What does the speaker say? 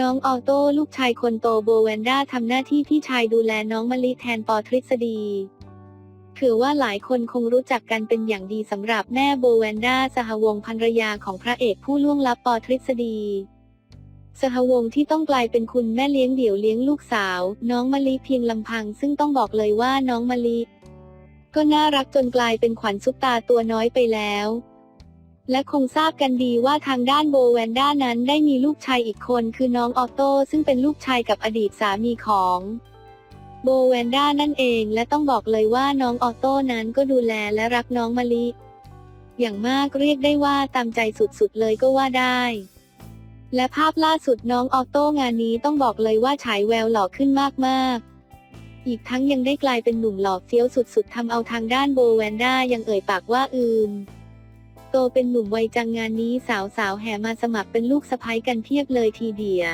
น้องออโต้ลูกชายคนโตโบแวนด้าทำหน้าที่พี่ชายดูแลน้องมะลิแทนปอทฤษฎี ถือว่าหลายคนคงรู้จักกันเป็นอย่างดีสำหรับแม่โบแวนด้าสหวงศ์ภรรยาของพระเอกผู้ล่วงลับปอทฤษฎี สหวงศ์ที่ต้องกลายเป็นคุณแม่เลี้ยงเดี่ยวเลี้ยงลูกสาว น้องมะลิเพียงลำพัง ซึ่งต้องบอกเลยว่าน้องมะลิก็น่ารักจนกลายเป็นขวัญซุปตาตัวน้อยไปแล้ว และคงทราบกันดีว่าทางด้านโบแวนด้านั้นได้มีลูกชายอีกคนคือน้องออโต้ซึ่งเป็นลูกชายกับอดีตสามีของโบแวนด้านั่นเองและต้องบอกเลยว่าน้องออโต้นั้นก็ดูแลและรักน้องมะลิ อย่างมากเรียกได้ว่าตามใจสุดๆเลยก็ว่าได้ และภาพล่าสุดน้องออโต้งานนี้ต้องบอกเลยว่าฉายแววหล่อขึ้นมากๆ อีกทั้งยังได้กลายเป็นหนุ่มหล่อเฟี้ยวสุดๆทำเอาทางด้านโบแวนด้ายังเอ่ยปากว่าอืม โตเป็นหนุ่มวัยจังงานนี้สาวๆแห่มาสมัครเป็นลูกสะใภ้กันเพียบเลยทีเดียว